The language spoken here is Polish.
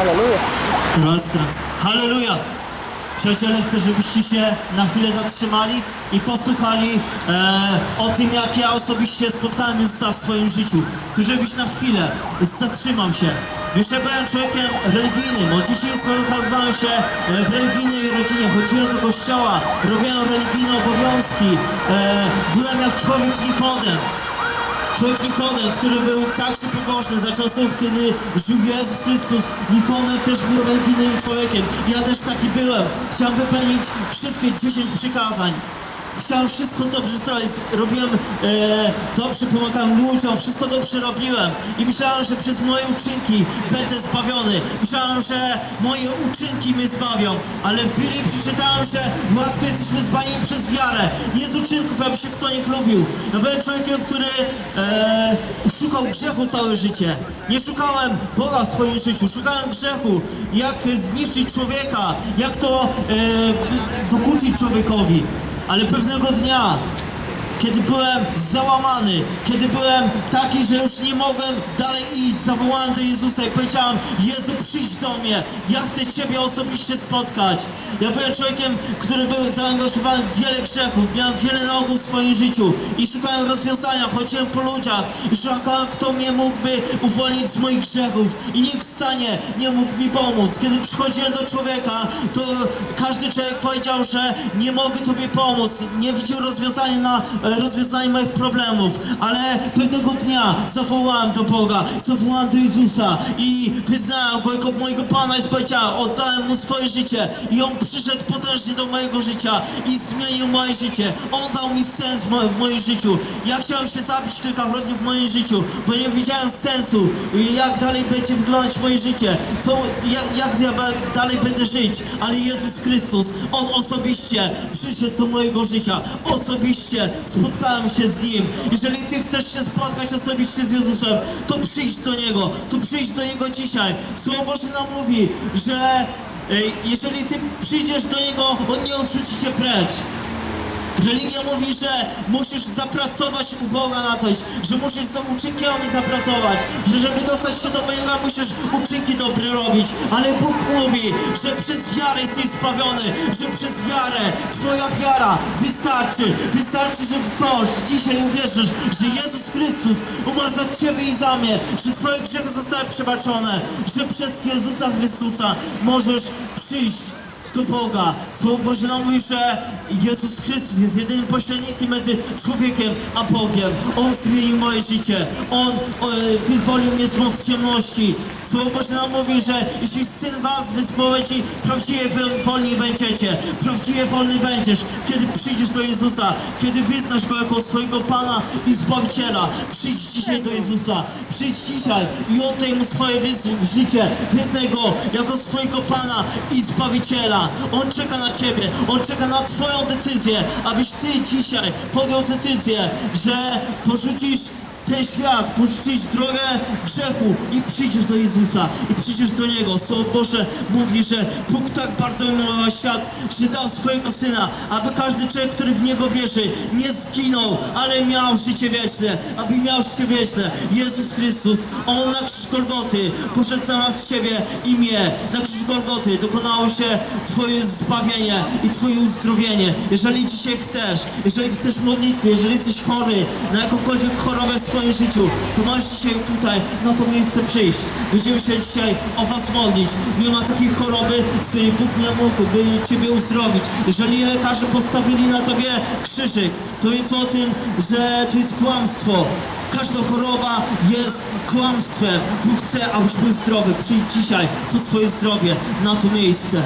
Aleluja. Raz, raz. Halleluja! Przyjaciele, chcę, żebyście się na chwilę zatrzymali i posłuchali e, o tym, jak ja osobiście spotkałem Jezusa w swoim życiu. Chcę, żebyś na chwilę zatrzymał się. Jeszcze byłem człowiekiem religijnym. Od dzieciństwa wychowywałem się e, w religijnej rodzinie. Chodziłem do kościoła, robiłem religijne obowiązki. E, byłem jak człowiek Nikodem. Człowiek Nikodem, który był także pobożny za czasów, kiedy żył Jezus Chrystus. Nikodem też był religijnym człowiekiem. Ja też taki byłem. Chciałem wypełnić wszystkie 10 przykazań. Chciałem wszystko dobrze zrobić. Robiłem e, dobrze, pomagałem ludziom, wszystko dobrze robiłem. I myślałem, że przez moje uczynki będę zbawiony. Myślałem, że moje uczynki mnie zbawią. Ale w Biblii przeczytałem, że łaską jesteśmy zbawieni przez wiarę. Nie z uczynków, aby się kto nie chlubił. Ja byłem człowiekiem, który e, szukał grzechu całe życie. Nie szukałem Boga w swoim życiu. Szukałem grzechu. Jak zniszczyć człowieka. Jak to e, dokuczyć człowiekowi. Ale pewnego dnia, kiedy byłem załamany, kiedy byłem taki, że już nie mogłem dalej iść, zawołałem do Jezusa i powiedziałem, Jezu przyjdź do mnie, ja chcę Ciebie osobiście spotkać. Ja byłem człowiekiem, który był zaangażowany w wiele grzechów, miałem wiele nałogów w swoim życiu i szukałem rozwiązania, chodziłem po ludziach szukałem, kto mnie mógłby uwolnić z moich grzechów i nikt w stanie nie mógł mi pomóc. Kiedy przychodziłem do człowieka, to każdy człowiek powiedział, że nie mogę Tobie pomóc, nie widział rozwiązania na e, rozwiązanie moich problemów, ale pewnego dnia zawołałem do Boga, zawołałem do Jezusa i wyznałem Go jako mojego Pana i Zbawiciela, oddałem Mu swoje życie i On przyszedł potężnie do mojego życia i zmienił moje życie. On dał mi sens w mo- w moim życiu. Ja chciałem się zabić kilkakrotnie w moim życiu, bo nie widziałem sensu, jak dalej będzie wyglądać moje życie, co, jak, jak ja dalej będę żyć, ale Jezus Chrystus, On osobiście przyszedł do mojego życia, osobiście spotkałem się z Nim. Jeżeli Ty chcesz się spotkać osobiście z Jezusem, to przyjdź do Niego, to przyjdź do Niego dzisiaj. Słowo Boże nam mówi, że Ej, jeżeli ty przyjdziesz do Niego, On nie odrzuci cię precz. Religia mówi, że musisz zapracować u Boga na coś, że musisz za uczynkami zapracować, że żeby dostać się do Boga musisz uczynki dobre robić, ale Bóg mówi, że przez wiarę jesteś zbawiony, że przez wiarę, Twoja wiara wystarczy, wystarczy, że w to, że dzisiaj uwierzysz, że Jezus Chrystus umarł za Ciebie i za mnie, że Twoje grzechy zostały przebaczone, że przez Jezusa Chrystusa możesz przyjść do Boga. Słowo Boże nam mówi, że Jezus Chrystus jest jedynym pośrednikiem między człowiekiem a Bogiem. On zmienił moje życie. On e, wyzwolił mnie z mocy ciemności. Słowo Boże nam mówi, że jeśli Syn was wyzwoli, prawdziwie wolni będziecie. Prawdziwie wolny będziesz, kiedy przyjdziesz do Jezusa, kiedy wyznasz Go jako swojego Pana i Zbawiciela. Przyjdź dzisiaj do Jezusa. Przyjdź dzisiaj i oddaj Mu swoje życie. Wyznaj Go jako swojego Pana i Zbawiciela. On czeka na Ciebie. On czeka na Twoją decyzję, abyś Ty dzisiaj podjął decyzję, że porzucisz ten świat, porzucisz drogę grzechu i przyjdziesz do Jezusa i przyjdziesz do Niego. Słowo Boże mówi, że Bóg tak bardzo umiłował świat, że dał swojego Syna, aby każdy człowiek, który w Niego wierzy, nie zginął, ale miał życie wieczne, aby miał życie wieczne. Jezus Chrystus, On na krzyż Golgoty poszedł za nas Ciebie i mnie. Na krzyż Golgoty dokonało się Twoje zbawienie i Twoje uzdrowienie. Jeżeli dzisiaj chcesz, jeżeli chcesz modlitwy, jeżeli jesteś chory na jakąkolwiek chorobę w swoim życiu, to masz dzisiaj tutaj na to miejsce przyjść. Będziemy się dzisiaj o Was modlić. Nie ma takiej choroby, z której Bóg nie mógłby Ciebie uzdrowić. Jeżeli lekarze postawili na Tobie krzyżyk, to jest o tym, że to jest kłamstwo. Każda choroba jest kłamstwem. Bóg chce, abyś był zdrowy. Przyjdź dzisiaj po swoje zdrowie na to miejsce.